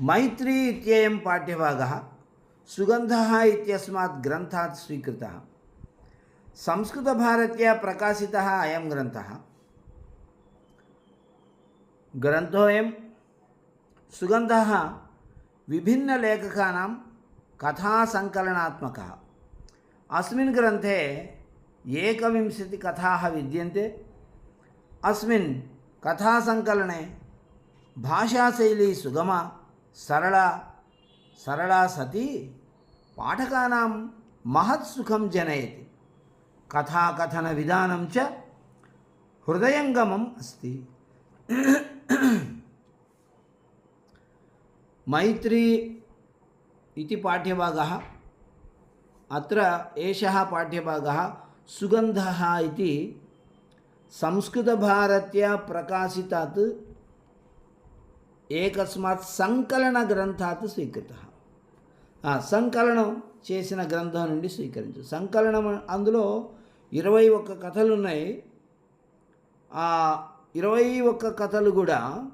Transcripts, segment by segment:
मैत्री इत्ययं पाठ्यभागः, सुगन्धः इत्यस्मात् ग्रन्थात् स्वीकृतः। संस्कृतभारत्या प्रकाशितः अयं ग्रन्थः। ग्रन्थोऽयं सुगन्धः विभिन्नलेखकानां कथासङ्कलनात्मकः। अस्मिन् ग्रन्थे एकविंशतिकथाः विद्यन्ते। अस्मिन् कथासङ्कलने भाषाशैली सुगमा। సరళ సరళా సతి పాఠకానాం మహత్సుఖం జనయతి. కథాకథన విధానం చ హృదయంగమం అస్తి. మైత్రీ ఇది పాఠ్యభాగः. అత్ర ఏషः పాఠ్యభాగः. సుగంధः ఇది సంస్కృతభారత్యా ప్రకాశితాత్ ఏకస్మాత్ సంకలన గ్రంథాత్ స్వీకృత. సంకలనం చేసిన గ్రంథం నుండి స్వీకరించు. సంకలనం అందులో ఇరవై ఒక్క కథలు ఉన్నాయి. ఆ ఇరవై ఒక్క కథలు కూడా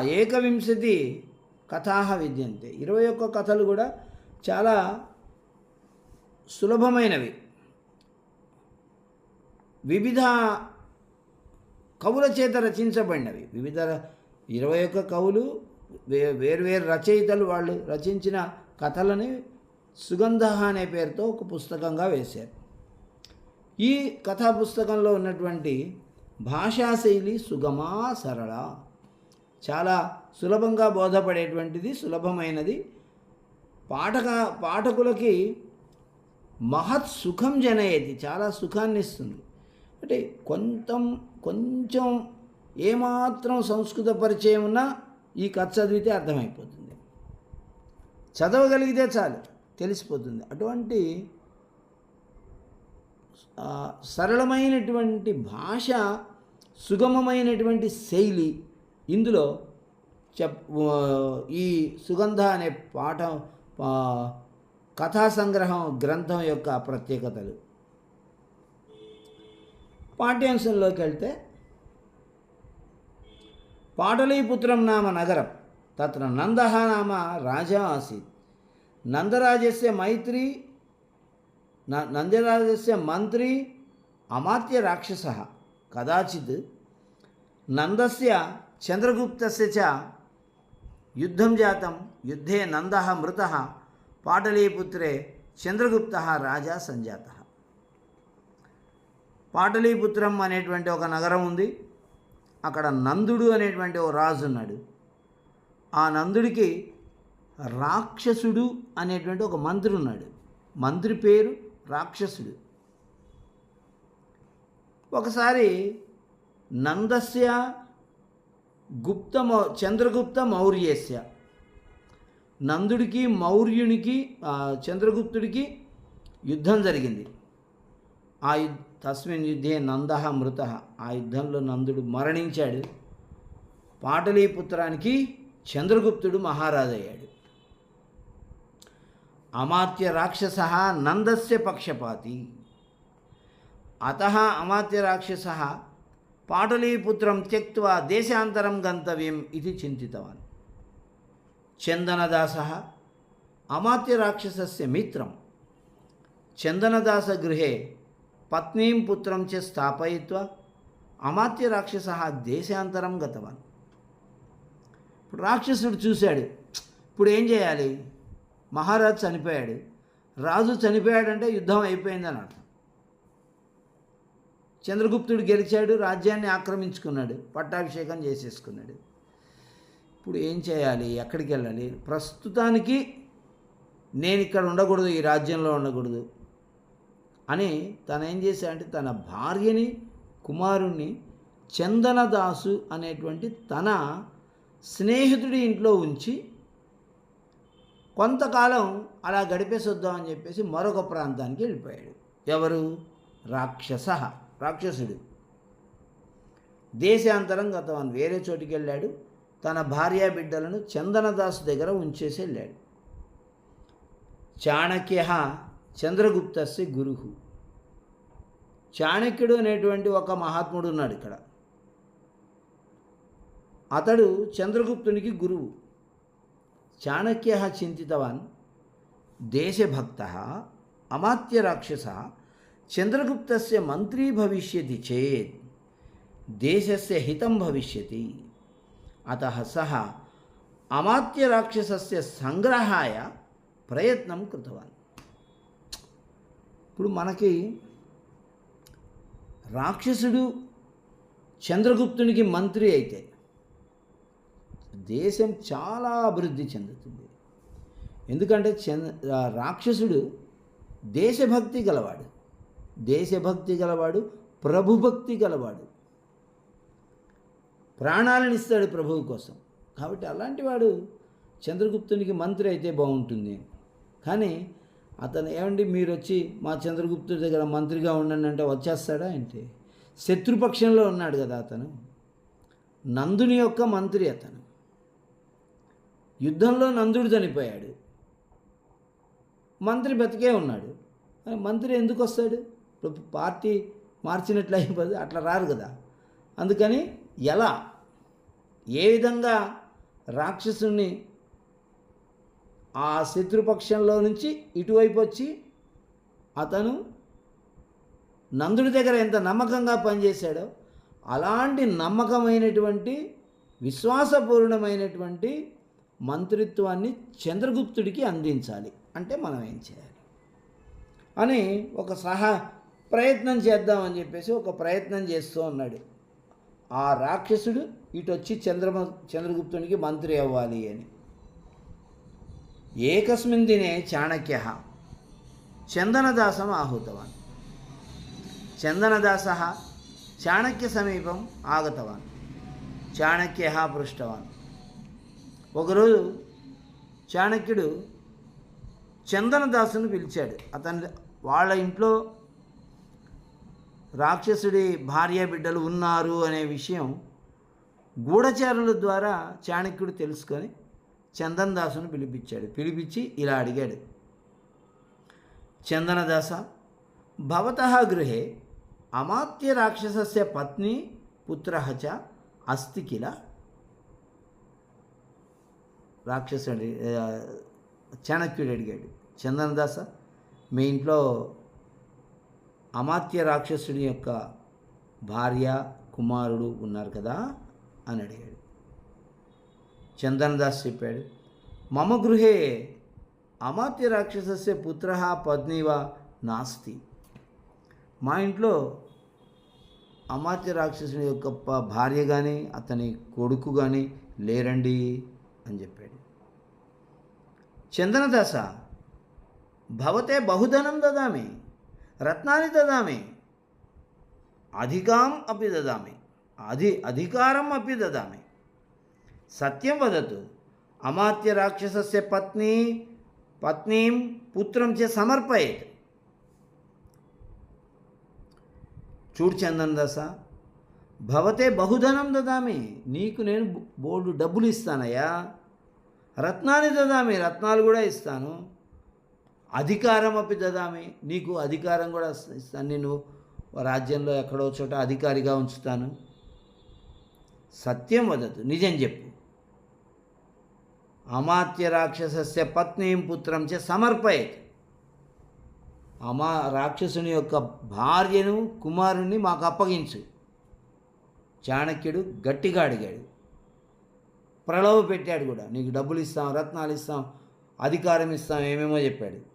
ఏకవింశతి కథా విద్యంతే. ఇరవై ఒక్క కథలు కూడా చాలా సులభమైనవి. వివిధ కవుల చేత రచించబడినవి. వివిధ ఇరవై ఒక్క కవులు వే వేరువేరు రచయితలు వాళ్ళు రచించిన కథలని సుగంధ అనే పేరుతో ఒక పుస్తకంగా వేశారు. ఈ కథా పుస్తకంలో ఉన్నటువంటి భాషాశైలి సుగమా సరళ చాలా సులభంగా బోధపడేటువంటిది సులభమైనది. పాఠక పాఠకులకి మహత్ సుఖం జనయేది చాలా సుఖాన్ని ఇస్తుంది అంటే కొంచెం కొంచెం ఏమాత్రం సంస్కృత పరిచయం ఉన్నా ఈ కథ చదివితే అర్థమైపోతుంది. చదవగలిగితే చాలు తెలిసిపోతుంది. అటువంటి సరళమైనటువంటి భాష సుగమమైనటువంటి శైలి ఇందులో చెప్ ఈ సుగంధ అనే పాఠం కథా సంగ్రహం గ్రంథం యొక్క ప్రత్యేకతలు. పాఠ్యాంశంలోకి వెళ్తే పాటలీపుత్రం నామ నగరం తత్ర నంద నామ రాజా ఆసీత్. నందరాజస్య మైత్రి నందరాజస్య మంత్రి అమాత్య రాక్షస. కదాచిత్ నందస్య చంద్రగుప్తస్య చ యుద్ధం జాతం యుద్ధే నంద మృత. పాటలీపుత్రే చంద్రగుప్త రాజా సంజాత. పాటలీపుత్రం అనేటువంటి ఒక నగరం ఉంది. అక్కడ నందుడు అనేటువంటి ఒక రాజు ఉన్నాడు. ఆ నందుడికి రాక్షసుడు అనేటువంటి ఒక మంత్రి ఉన్నాడు. మంత్రి పేరు రాక్షసుడు. ఒకసారి నందస్య గుప్త మౌ చంద్రగుప్త మౌర్యస్య. నందుడికి మౌర్యునికి చంద్రగుప్తుడికి యుద్ధం జరిగింది. ఆ తస్మిన్ యుద్ధే నంద మృత. ఆ యుద్ధంలో నందుడు మరణించాడు. పాటలీపుత్రానికి చంద్రగుప్తుడు మహారాజయ్యాడు. అమాత్య రాక్షస నందస్య పక్షపాతి. అత అమాత్య రాక్షస పాటలీపుత్రం త్యక్వా దేశాంతరం గంతవ్యం ఇది చింతితవాన్. చందనదాస అమాత్య రాక్షసస్య మిత్రం. చందనదాస గృహే పత్నీం పుత్రం చే స్థాపయిత్వ అమాత్య రాక్షస దేశాంతరం గతవాన్. ఇప్పుడు రాక్షసుడు చూశాడు ఇప్పుడు ఏం చేయాలి? మహారాజు చనిపోయాడు రాజు చనిపోయాడంటే యుద్ధం అయిపోయిందని అర్థం. చంద్రగుప్తుడు గెలిచాడు రాజ్యాన్ని ఆక్రమించుకున్నాడు పట్టాభిషేకం చేసేసుకున్నాడు. ఇప్పుడు ఏం చేయాలి? ఎక్కడికి వెళ్ళాలి? ప్రస్తుతానికి నేను ఇక్కడ ఉండకూడదు ఈ రాజ్యంలో ఉండకూడదు. అని తను ఏం చేశాడంటే తన భార్యని కుమారుణ్ణి చందనదాసు అనేటువంటి తన స్నేహితుడి ఇంట్లో ఉంచి కొంతకాలం అలా గడిపేసొద్దామని చెప్పేసి మరొక ప్రాంతానికి వెళ్ళిపోయాడు. ఎవరు? రాక్షస రాక్షసుడు. దేశాంతరం గతవన్ వేరే చోటికి వెళ్ళాడు. తన భార్యా బిడ్డలను చందనదాసు దగ్గర ఉంచేసి వెళ్ళాడు. చాణక్య చంద్రగుప్తస్య గురు చాణక్యుడు అనేటువంటి ఒక మహాత్ముడు ఉన్నాడు ఇక్కడ. అతడు చంద్రగుప్తునికి గురువు. చాణక్య చింతితవాన్ దేశభక్త అమాత్య రాక్షస చంద్రగుప్తస్య మంత్రి భవిష్యతి చేత్ దేశస్య హితం భవిష్యతి. అత సహ అమాత్య రాక్షసస్య సంగ్రహాయ ప్రయత్నం కృతవాన్. ఇప్పుడు మనకి రాక్షసుడు చంద్రగుప్తునికి మంత్రి అయితే దేశం చాలా అభివృద్ధి చెందుతుంది. ఎందుకంటే చంద్ర రాక్షసుడు దేశభక్తి గలవాడు. దేశభక్తి గలవాడు ప్రభుభక్తి గలవాడు. ప్రాణాలను ఇస్తాడు ప్రభువు కోసం. కాబట్టి అలాంటి వాడు చంద్రగుప్తునికి మంత్రి అయితే బాగుంటుంది. కానీ అతను ఏమండి మీరు వచ్చి మా చంద్రగుప్తుడి దగ్గర మంత్రిగా ఉండండి అంటే వచ్చేస్తాడా ఏంటి? శత్రుపక్షంలో ఉన్నాడు కదా అతను. నందుని యొక్క మంత్రి అతను. యుద్ధంలో నందుడు చనిపోయాడు. మంత్రి బతికే ఉన్నాడు. మంత్రి ఎందుకు వస్తాడు? ఇప్పుడు పార్టీ మార్చినట్లు అయిపోతుంది అట్లా రారు కదా. అందుకని ఎలా? ఏ విధంగా రాక్షసుని ఆ శత్రుపక్షంలో నుంచి ఇటువైపు వచ్చి అతను నందుడి దగ్గర ఎంత నమ్మకంగా పనిచేశాడో అలాంటి నమ్మకమైనటువంటి విశ్వాసపూర్ణమైనటువంటి మంత్రిత్వాన్ని చంద్రగుప్తుడికి అందించాలి. అంటే మనం ఏం చేయాలి? అని ఒక సహా ప్రయత్నం చేద్దామని చెప్పేసి ఒక ప్రయత్నం చేస్తూ ఉన్నాడు. ఆ రాక్షసుడు ఇటు వచ్చి చంద్రమ చంద్రగుప్తునికి మంత్రి అవ్వాలి అని. ఏకస్మిన్ దినే చాణక్య చందనదాసం ఆహూతవాన్. చందనదాస చాణక్య సమీపం ఆగతవాన్. చాణక్య పృష్టవాన్. ఒకరోజు చాణక్యుడు చందనదాసును పిలిచాడు. అతని వాళ్ళ ఇంట్లో రాక్షసుడి భార్య బిడ్డలు ఉన్నారు అనే విషయం గూఢచారుల ద్వారా చాణక్యుడు తెలుసుకొని చందనదాసును పిలిపించాడు. పిలిపించి ఇలా అడిగాడు. చందనదాస భవత గృహే అమాత్య రాక్షసస్య పత్ని పుత్ర చ అస్తి కిల? రాక్షసుడి చాణక్యుడు అడిగాడు. చందనదాస మీ ఇంట్లో అమాత్య రాక్షసుడి యొక్క భార్య కుమారుడు ఉన్నారు కదా? అని అడిగాడు. చందనదాస్ చెప్పాడు మమ గృహే అమాత్య రాక్షసస్య పుత్ర పత్నివా నాస్తి. మా ఇంట్లో అమాత్య రాక్షసుని యొక్క భార్య కానీ అతని కొడుకు కానీ లేరండి అని చెప్పాడు. చందనదాస భవతే బహుధనం దదామి రత్నాన్ని దదామి అధికాం అప్పి దదామి అధి అధికారం అప్పి దదామి సత్యం వదతు. అమాత్య రాక్షసస్య పత్ని పత్నీం పుత్రం చే సమర్పయేత్. చూడు దశ భవతే బహుధనం దదామి నీకు నేను బో- డబ్బులు ఇస్తానయ్యా. రత్నాన్ని దదామి రత్నాలు కూడా ఇస్తాను. అధికారం అపి దదామి నీకు అధికారం కూడా ఇస్తాను. నేను రాజ్యంలో ఎక్కడో చోట అధికారిగా ఉంచుతాను. సత్యం వదదు నిజం చెప్పు. అమాత్య రాక్షసస్య పత్నీం పుత్రం చే సమర్పయత్. అమా రాక్షసుని యొక్క భార్యను కుమారుణ్ణి మాకు అప్పగించు. చాణక్యుడు గట్టిగా అడిగాడు. ప్రలోభ పెట్టాడు కూడా. నీకు డబ్బులు ఇస్తాం రత్నాలు ఇస్తాం అధికారం ఇస్తాం ఏమేమో చెప్పాడు.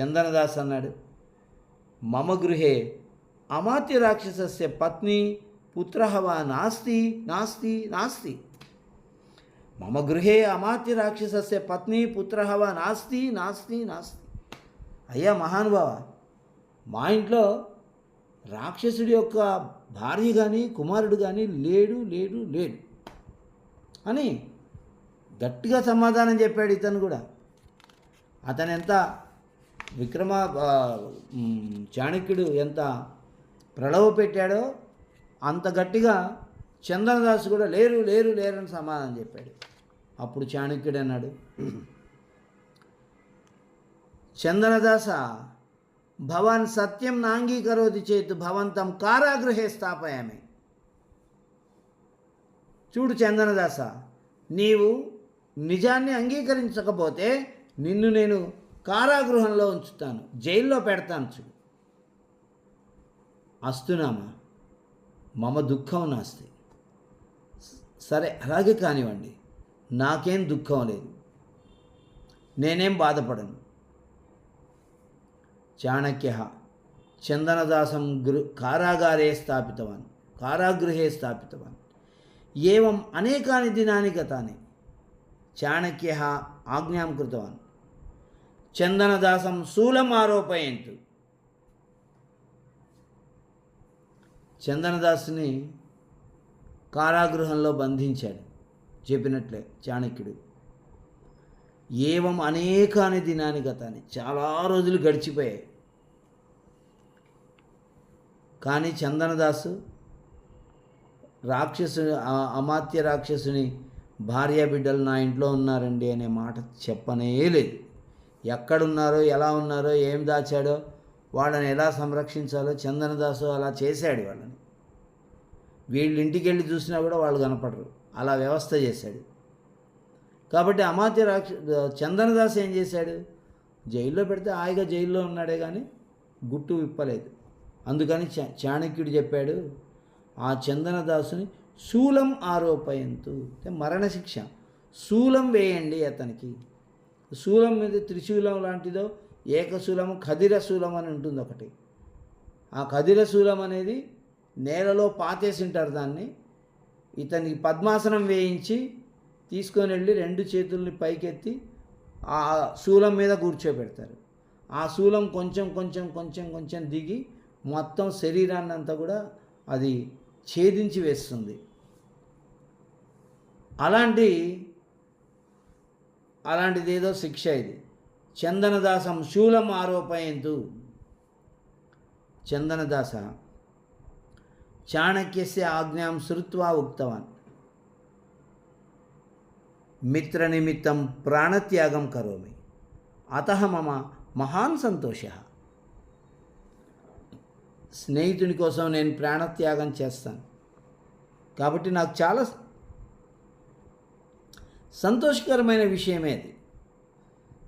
చందనదాస్ అన్నాడు మమ గృహే అమాత్య రాక్షసస్య పత్ని పుత్ర నాస్తి నాస్తి నాస్తి. మమ గృహే అమాత్య రాక్షసస్య పత్ని పుత్రహవ నాస్తి నాస్తి నాస్తి అయ్యా మహానుభావ మా ఇంట్లో రాక్షసుడి యొక్క భార్య కానీ కుమారుడు కానీ లేడు లేడు లేడు అని గట్టిగా సమాధానం చెప్పాడు ఇతను కూడా. అతను ఎంత విక్రమ చాణక్యుడు ఎంత ప్రళవ పెట్టాడో అంత గట్టిగా చందనదాసు కూడా లేరు లేరు లేరని సమాధానం చెప్పాడు. అప్పుడు చాణక్యుడు అన్నాడు చందనదాస భవాన్ సత్యం నాంగీకరోతి చేతు భవంతం కారాగృహే స్థాపయామి. చూడు చందనదాస నీవు నిజాన్ని అంగీకరించకపోతే నిన్ను నేను కారాగృహంలో ఉంచుతాను జైల్లో పెడతాను చూడు. అస్తునామా మమ దుఃఖం నాస్తి. సరే అలాగే కానివ్వండి. నాకేం దుఃఖం లేదు. నేనేం బాధపడను. చాణక్య చందనదాసం గృ కారాగారే స్థాపితవాన్ కారాగృహే స్థాపితవాన్. ఏవం అనేకాని దినాని గతాని చాణక్య ఆజ్ఞాం కృతవాన్. చందనదాసం శూలం ఆరోపయంతు. చందనదాసుని కారాగృహంలో బంధించాడు. చెప్పినట్లే చాణక్యుడు. ఏవం అనేకాని దినాని గతాన్ని చాలా రోజులు గడిచిపోయాయి. కానీ చందనదాసు రాక్షసుని అమాత్య రాక్షసుని భార్య బిడ్డలు నా ఇంట్లో ఉన్నారండి అనే మాట చెప్పనే లేదు. ఎక్కడున్నారో ఎలా ఉన్నారో ఏం దాచాడో వాళ్ళని ఎలా సంరక్షించాలో చందనదాసు అలా చేశాడు వాళ్ళని. వీళ్ళ ఇంటికి వెళ్ళి చూసినా కూడా వాళ్ళు కనపడరు. అలా వ్యవస్థ చేశాడు. కాబట్టి అమాత్య రాక్ష చందనదాస్ ఏం చేశాడు? జైల్లో పెడితే హాయిగా జైల్లో ఉన్నాడే కానీ గుట్టు విప్పలేదు. అందుకని చా- చాణక్యుడు చెప్పాడు ఆ చందనదాసుని శూలం ఆరోపయంతు. అంటే మరణశిక్ష శూలం వేయండి అతనికి. శూలం మీద త్రిశూలం లాంటిదో ఏకశూలము కదిరశూలం అని ఉంటుంది ఒకటి. ఆ కదిరశూలం అనేది నేలలో పాతేసి ఉంటారు దాన్ని. ఇతనికి పద్మాసనం వేయించి తీసుకొని వెళ్ళి రెండు చేతుల్ని పైకెత్తి ఆ శూలం మీద కూర్చోబెడతారు. ఆ శూలం కొంచెం కొంచెం కొంచెం కొంచెం దిగి మొత్తం శరీరాన్ని అంతా కూడా అది ఛేదించి వేస్తుంది. అలాంటి అలాంటిది ఏదో శిక్ష ఇది. చందనదాసం శూలం ఆరోపయంతు. చందనదాస చాణక్యస్య ఆజ్ఞాం శ్రుత్వా ఉక్తవాన్. మిత్రనిమిత్తం ప్రాణత్యాగం కరోమి. అత మమ మహాన్ సంతోష. స్నేహితుని కోసం నేను ప్రాణత్యాగం చేస్తాను. కాబట్టి నాకు చాలా సంతోషకరమైన విషయమే అది.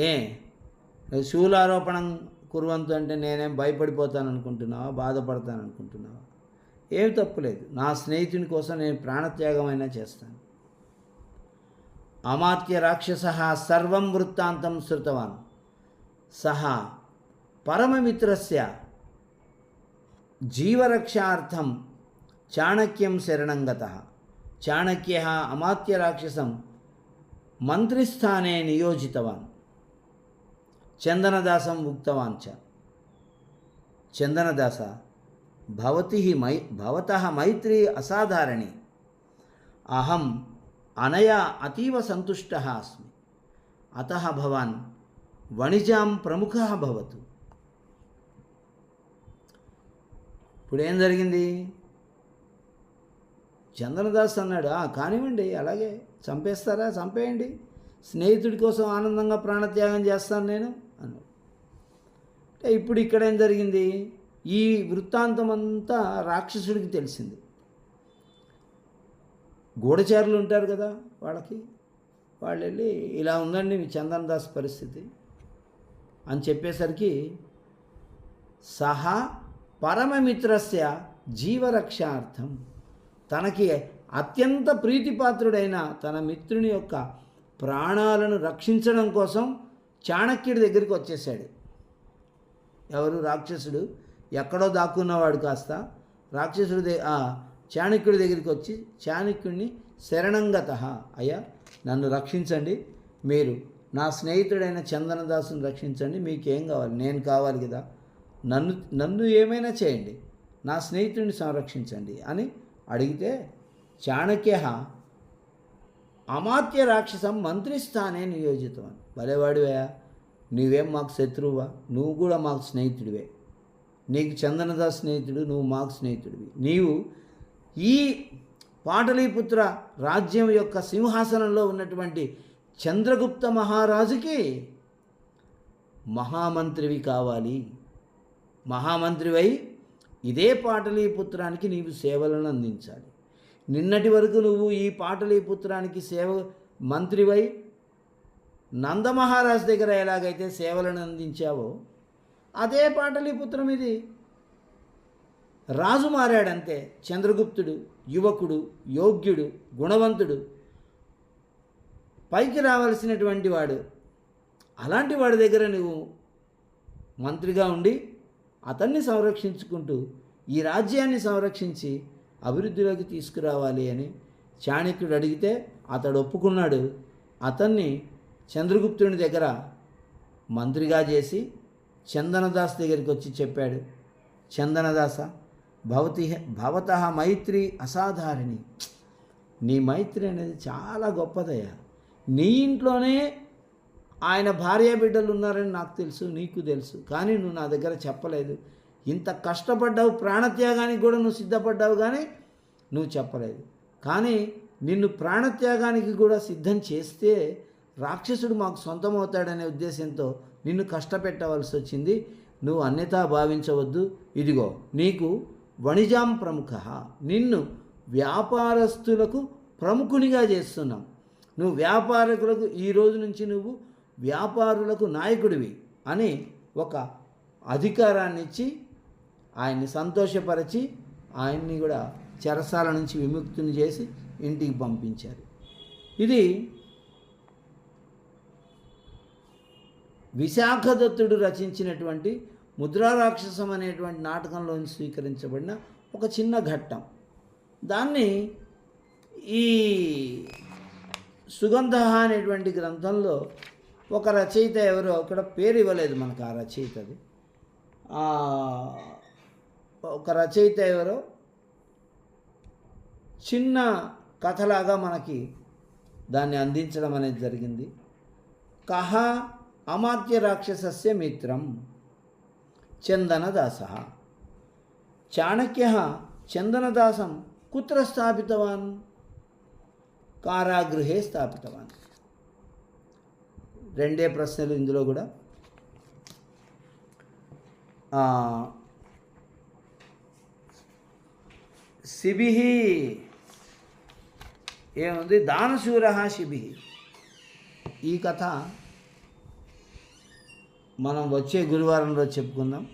ఏ శూలారోపణం కురువంతు అంటే నేనేం భయపడిపోతాను అనుకుంటున్నావా బాధపడతాను అనుకుంటున్నావా ఏమి తప్పులేదు నా స్నేహితుని కోసం నేను ప్రాణత్యాగమైనా చేస్తాను. అమాత్య రాక్షస సర్వం వృత్తాంతం శృతవాన్. సహా పరమమిత్రస్య జీవరక్షార్థం చాణక్యం శరణంగత. చాణక్య అమాత్య రాక్షసం మంత్రిస్థానే నియోజితవాన్. చందనదాసం ఉక్తవాన్ చ. చందనదాస భవతి మై భవత మైత్రీ అసాధారణి. అహం అనయా అతీవ సంతుష్ట అస్మి అత భవాన్ వణిజాం ప్రముఖ భవతు. ఇప్పుడు ఏం జరిగింది? చంద్రదాస్ అన్నాడు కానివ్వండి అలాగే చంపేస్తారా చంపేయండి. స్నేహితుడి కోసం ఆనందంగా ప్రాణత్యాగం చేస్తాను నేను అన్నాడు. అంటే ఇప్పుడు ఇక్కడ ఏం జరిగింది? ఈ వృత్తాంతం అంతా రాక్షసుడికి తెలిసింది. గూఢచారులు ఉంటారు కదా వాళ్ళకి. వాళ్ళు వెళ్ళి ఇలా ఉందండి మీ చందన్ దాస్ పరిస్థితి అని చెప్పేసరికి సహా పరమమిత్రస్య జీవరక్షార్థం. తనకి అత్యంత ప్రీతిపాత్రుడైన తన మిత్రుని యొక్క ప్రాణాలను రక్షించడం కోసం చాణక్యుడి దగ్గరికి వచ్చేసాడు ఎవరు? రాక్షసుడు. ఎక్కడో దాక్కున్నవాడు కాస్త రాక్షసుడి దే చాణక్యుడి దగ్గరికి వచ్చి చాణక్యుడిని శరణంగత. అయ్యా నన్ను రక్షించండి. మీరు నా స్నేహితుడైన చందనదాసుని రక్షించండి. మీకేం కావాలి? నేను కావాలి కదా. నన్ను నన్ను ఏమైనా చేయండి. నా స్నేహితుడిని సంరక్షించండి అని అడిగితే చాణక్య అమాత్య రాక్షసం మంత్రిస్థానే నియోజితం భలేవాడివే నువ్వేం మాకు శత్రువా నువ్వు కూడా మాకు స్నేహితుడివే. నీకు చందనదాస్ స్నేహితుడు నువ్వు మాకు స్నేహితుడివి. నీవు ఈ పాటలీపుత్ర రాజ్యం యొక్క సింహాసనంలో ఉన్నటువంటి చంద్రగుప్త మహారాజుకి మహామంత్రివి కావాలి. మహామంత్రివై ఇదే పాటలీపుత్రానికి నీవు సేవలను అందించాలి. నిన్నటి వరకు నువ్వు ఈ పాటలీపుత్రానికి సేవ మంత్రివై నందమహారాజు దగ్గర ఎలాగైతే సేవలను అందించావో అదే పాటలీపుత్రం ఇది. రాజు మారాడంతే చంద్రగుప్తుడు యువకుడు యోగ్యుడు గుణవంతుడు. పైకి రావాల్సినటువంటి వాడు అలాంటి వాడి దగ్గర నువ్వు మంత్రిగా ఉండి అతన్ని సంరక్షించుకుంటూ ఈ రాజ్యాన్ని సంరక్షించి అభివృద్ధిలోకి తీసుకురావాలి అని చాణక్యుడు అడిగితే అతడు ఒప్పుకున్నాడు. అతన్ని చంద్రగుప్తుని దగ్గర మంత్రిగా చేసి చందనదాస్ దగ్గరికి వచ్చి చెప్పాడు చందనదాస భవతి భవత మైత్రి అసాధారిణి. నీ మైత్రి అనేది చాలా గొప్పదయ్యా. నీ ఇంట్లోనే ఆయన భార్య బిడ్డలు ఉన్నారని నాకు తెలుసు నీకు తెలుసు. కానీ నువ్వు నా దగ్గర చెప్పలేదు. ఇంత కష్టపడ్డావు ప్రాణత్యాగానికి కూడా నువ్వు సిద్ధపడ్డావు కానీ నువ్వు చెప్పలేదు. కానీ నిన్ను ప్రాణత్యాగానికి కూడా సిద్ధం చేస్తే రాక్షసుడు మాకు సొంతమవుతాడనే ఉద్దేశంతో నిన్ను కష్టపెట్టవలసి వచ్చింది. నువ్వు అన్యతా భావించవద్దు. ఇదిగో నీకు వణిజాం ప్రముఖ. నిన్ను వ్యాపారస్తులకు ప్రముఖునిగా చేస్తున్నాం. నువ్వు వ్యాపారకులకు ఈ రోజు నుంచి నువ్వు వ్యాపారులకు నాయకుడివి అని ఒక అధికారాన్ని ఇచ్చి ఆయన్ని సంతోషపరిచి ఆయన్ని కూడా చెరసాల నుంచి విముక్తిని చేసి ఇంటికి పంపించారు. ఇది విశాఖదత్తుడు రచించినటువంటి ముద్రారాక్షసం అనేటువంటి నాటకంలో స్వీకరించబడిన ఒక చిన్న ఘట్టం. దాన్ని ఈ సుగంధ అనేటువంటి గ్రంథంలో ఒక రచయిత ఎవరో అక్కడ పేరు ఇవ్వలేదు మనకు ఆ రచయితది ఆ, ఒక రచయిత ఎవరో చిన్న కథలాగా మనకి దాన్ని అందించడం అనేది జరిగింది. కహ అమాత్య రాక్షసస్య మిత్రం చందనదాస. చాణక్య చందనదాసం కుత్ర స్థాపితవాన్ కారాగృహే స్థాపితవాన్. రెండే ప్రశ్నలు ఇందులో కూడా. ఆ, శిబి ఏముంది? దానశూర శిబి ఈ కథ మనం వచ్చే గురువారం రోజు చెప్పుకుందాం.